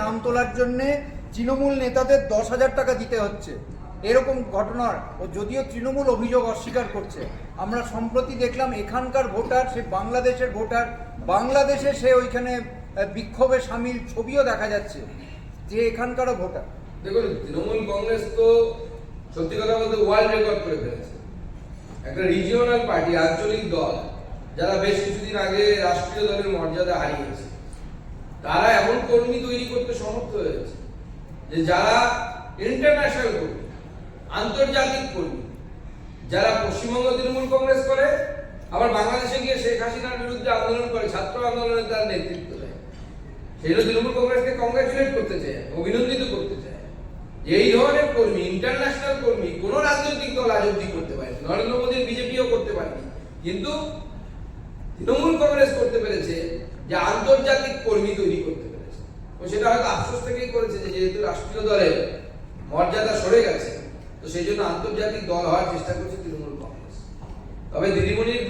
নাম তোলার জন্য তৃণমূল নেতাদের দশ হাজার টাকা দিতে হচ্ছে। এরকম ঘটনার, ও যদিও তৃণমূল অভিযোগ অস্বীকার করছে, আমরা সম্প্রতি দেখলাম এখানকার ভোটার, সে বাংলাদেশের ভোটার, বাংলাদেশে সে ওইখানে বিক্ষোভে সামিল ছবিও দেখা যাচ্ছে যে এখানকারও ভোটার। দেখুন, তৃণমূল কংগ্রেস তো সত্যি কথা বলতে ওয়ার্ল্ড রেকর্ড করে ফেলেছে। একটা রিজিওনাল পার্টি আঞ্চলিক দল, যারা বেশ কিছুদিন আগে রাষ্ট্রীয় দলের মর্যাদা হারিয়েছে। তারা এমন কর্মী তৈরি করতে সমর্থ হয়েছে যে যারা ইন্টারন্যাশনাল কর্মী, আন্তর্জাতিক কর্মী, যারা পশ্চিমবঙ্গ তৃণমূল কংগ্রেস করে, আবার বাংলাদেশে গিয়ে শেখ হাসিনার বিরুদ্ধে আন্দোলন করে, ছাত্র আন্দোলনে তার নেতৃত্ব দেয়। সেই জন্য তৃণমূল কংগ্রেসকে কংগ্রাচুলেট করতে চায়, অভিনন্দিত করতে চায়। এই ধরনের কর্মী ইন্টারন্যাশনাল কর্মী, কোন রাজনৈতিক দল আজ অব্দি করতে পারেনি, নরেন্দ্র মোদীর বিজেপিও করতে পারেনি। কিন্তু তৃণমূল কংগ্রেস করতে পেরেছে যে আন্তর্জাতিক কর্মী তৈরি সেটা হয়তো আফসোস থেকেই করেছে যে যেহেতু রাষ্ট্রীয় দলের মর্যাদা সরে গেছে, তো সেই জন্য আন্তর্জাতিক দল হওয়ার চেষ্টা করছে তৃণমূল কংগ্রেস। তবে দিদিমণির